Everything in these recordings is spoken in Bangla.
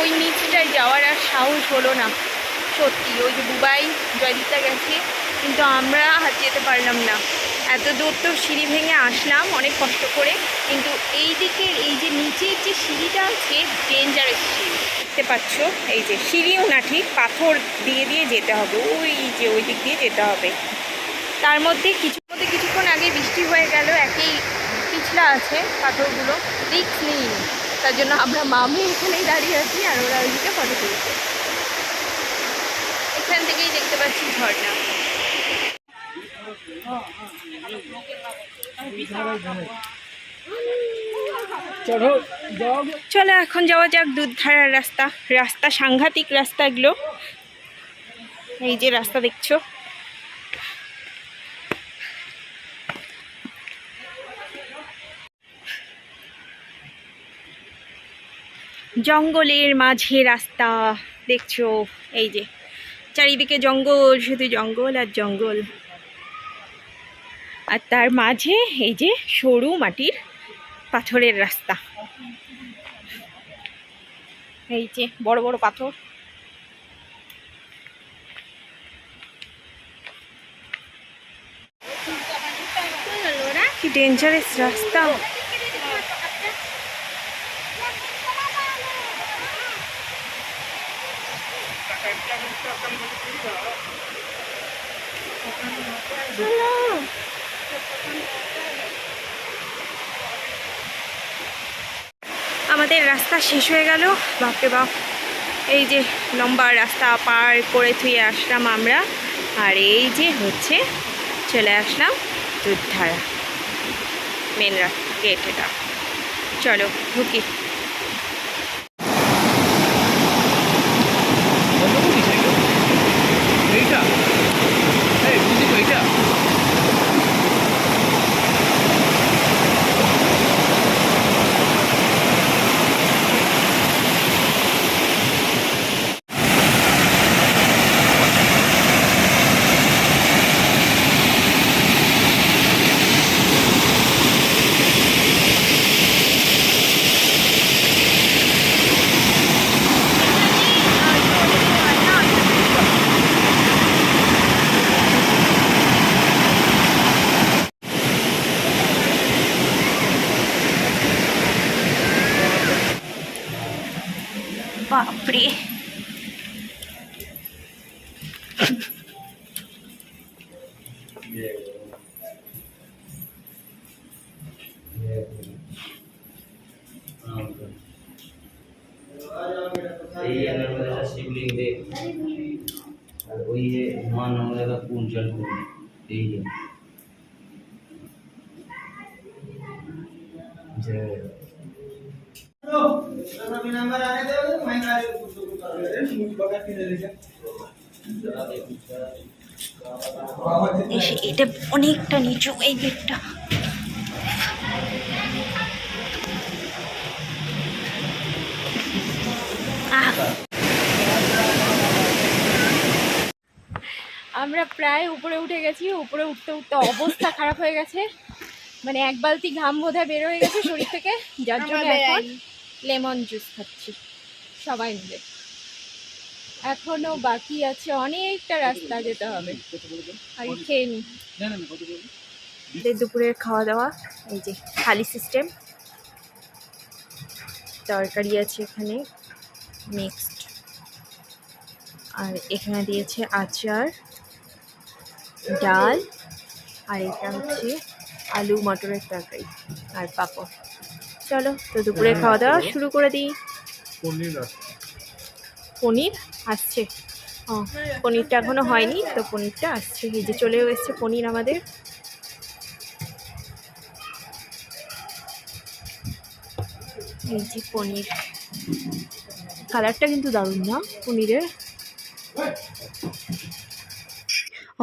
ওই নিচটায় যাওয়ার আর সাহস হলো না। সত্যি, ওই যে দুবাই জয়দিতা গেছে, কিন্তু আমরা যেতে পারলাম না। এত দূর তো সিঁড়ি ভেঙে আসলাম অনেক কষ্ট করে, কিন্তু এই দিকের এই যে নিচের যে সিঁড়িটা আছে ডেঞ্জারাস সিঁড়ি। দেখতে পাচ্ছ, এই যে সিঁড়িও না ঠিক, পাথর দিয়ে দিয়ে যেতে হবে, ওই যে ওই দিক দিয়ে যেতে হবে। তার মধ্যে কিছু, মধ্যে কিছুক্ষণ আগে বৃষ্টি হয়ে গেল, একই পিছলা আছে পাথরগুলো রিক্স নেই। তার জন্য আমরা মামি এখানেই দাঁড়িয়ে আছি আর ওরা ওইদিকে ফটো তুলছে। এখান থেকেই দেখতে পাচ্ছি ঝর্ণা। চলো এখন যাওয়া যাক দুধধারার রাস্তা। রাস্তা সাংঘাতিক রাস্তা এগুলো। এই যে রাস্তা দেখছ? জঙ্গলের মাঝে রাস্তা, দেখছ? এই যে, চারিদিকে জঙ্গল, শুধু জঙ্গল আর জঙ্গল। আর তার মাঝে এই যে সরু মাটির পাথরের রাস্তা। এই যে, বড় বড় পাথর। কি ডেঞ্জারাস রাস্তা। আমাদের রাস্তা শেষ হয়ে গেল। বাপরে বাপ। এই যে লম্বা রাস্তা পার করে থুয়ে আসলাম আমরা। আর এই যে হচ্ছে চলে আসলাম দুধধারা। মেন গেট এটা চলো ঢুকি। बापरे शिवलिंग वही है हनुमान नवरा का कुंजल यही है जय এটা অনেকটা নিচু এই গেটটা। আমরা প্রায় উপরে উঠে গেছি উপরে উঠতে উঠতে অবস্থা খারাপ হয়ে গেছে। মানে এক বালতি ঘাম বোধহয় বের হয়ে গেছে শরীর থেকে যার জন্য এখন লেমন জুস খাচ্ছি। সবাই মিলে। এখনও বাকি আছে অনেকটা রাস্তা যেতে হবে। আগে খেয়ে আমাদের দুপুরের খাওয়া দাওয়া, এই যে থালি সিস্টেম তরকারি আছে এখানে মিক্সড আর এখানে দিয়েছে আচার, ডাল, আর এটা হচ্ছে আলু মটরের তরকারি, আর পাঁপড়। চলো তো দুপুরে খাওয়া দাওয়া শুরু করে দিই। পনির আসছে। ও পনিরটা এখনও হয়নি তো পনিরটা আসছে। এই যে চলেও এসছে পনির আমাদের। এই যে পনির। কালারটা কিন্তু দারুণ না পনিরের?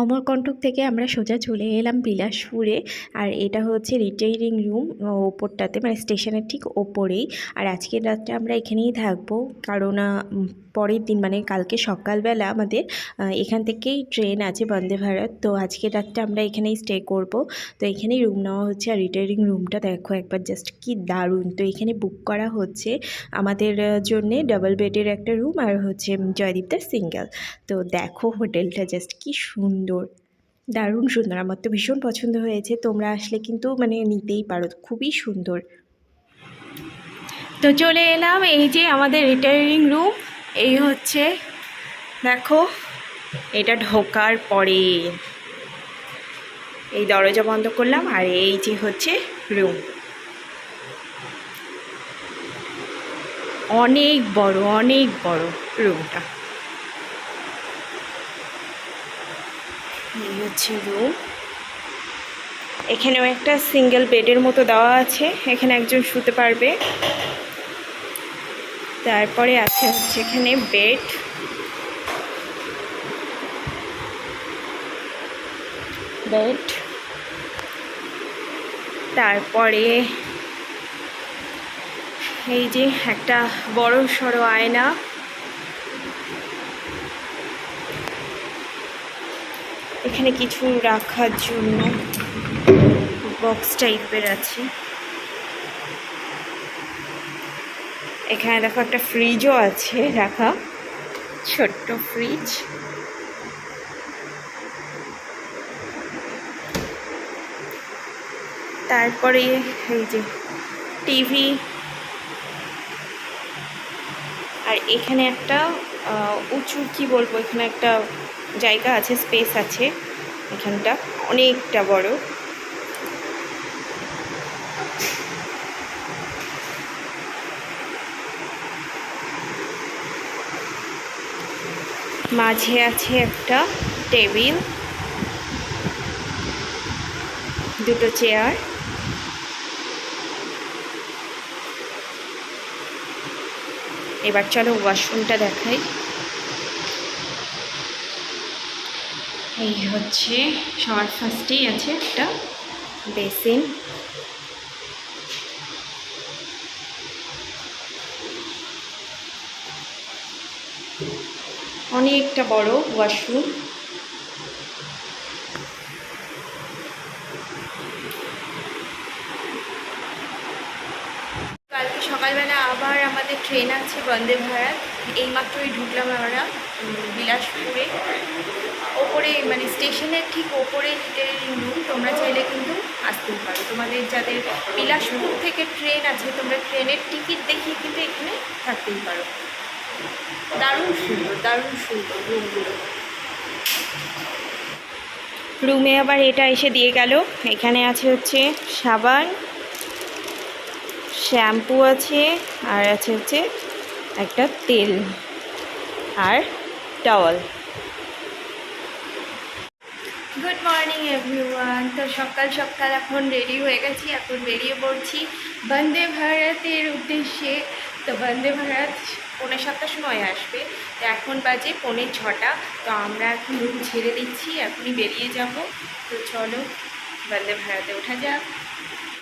অমরকণ্টক থেকে আমরা সোজা চলে এলাম বিলাসপুরে, আর এটা হচ্ছে রিটেইলিং রুম ওপরটাতে মানে স্টেশনের ঠিক ওপরেই। আর আজকের রাতটা আমরা এখানেই থাকব, কারণ পরের দিন মানে কালকে সকালবেলা আমাদের এখান থেকেই ট্রেন আছে বন্দে ভারত। তো আজকের রাতটা আমরা এখানেই স্টে করব। তো এখানেই রুম নেওয়া হচ্ছে, আর রিটেইলিং রুমটা দেখো একবার জাস্ট কি দারুণ। তো এখানে বুক করা হচ্ছে আমাদের জন্যে ডাবল বেডের একটা রুম আর হচ্ছে জয়দীপদার সিঙ্গেল তো দেখো হোটেলটা জাস্ট কি সুন্দর। দারুণ সুন্দর। আমার তো ভীষণ পছন্দ হয়েছে। তোমরা আসলে কিন্তু মানে নিতেই পারো। খুবই সুন্দর। তো চলে এলাম এই যে আমাদের রিটায়ারিং রুম। এই হচ্ছে, দেখো, এটা ঢোকার পরে। এই দরজা বন্ধ করলাম আর এই যে হচ্ছে রুম। অনেক বড় অনেক বড় রুমটা। হচ্ছে রুম এখানেও একটা সিঙ্গেল বেডের মতো দেওয়া আছে, এখানে একজন শুতে পারবে। তারপরে আছে হচ্ছে এখানে বেড বেড তারপরে এই যে একটা বড় সড়ো আয়না। এখানে কিছু রাখার জন্য বক্স টাইপের আছে। এখানে দেখো একটা ফ্রিজও আছে, রাখা। ছোট্ট ফ্রিজ তারপরে এই যে টিভি আর এখানে একটা উঁচু কি বলব? এখানে একটা জায়গা আছে স্পেস আছে এখানটা। অনেকটা বড়। মাঝে আছে একটা টেবিল। দুটো চেয়ার। এবার চলো ওয়াশরুমটা দেখাই। এই হচ্ছে সবার ফার্স্টেই আছে একটা বেসিন। অনেকটা বড় ওয়াশরুম। কালকে সকালবেলা আবার আমাদের ট্রেন আছে বন্দে ভারত। এইমাত্রই ঢুকলাম আমরা বিলাসপুরে। ওপরে মানে স্টেশনের ঠিক ওপরে রুম তোমরা চাইলে কিন্তু আসতেই পারো। তোমাদের যাদের বিলাসপুর থেকে ট্রেন আছে, তোমরা ট্রেনের টিকিট দেখিয়ে কিন্তু এখানে থাকতেই পারো। দারুণ সুন্দর দারুণ সুন্দর রুমগুলো রুমে আবার এটা এসে দিয়ে গেল। এখানে আছে হচ্ছে সাবান, শ্যাম্পু আছে, আর আছে হচ্ছে একটা তেল, আর টাওয়াল মর্নিং এভরিওয়ান তো সকাল সকাল এখন রেডি হয়ে গেছি, এখন বেরিয়ে পড়ছি বন্দে ভারতের উদ্দেশ্যে। তো বন্দে ভারত পৌনে সাতটার সময় আসবে। তো এখন বাজে পৌনে ছটা। তো আমরা এখন রুম ছেড়ে দিচ্ছি, এখনই বেরিয়ে যাব। তো চলো বন্দে ভারতে ওঠা যাক।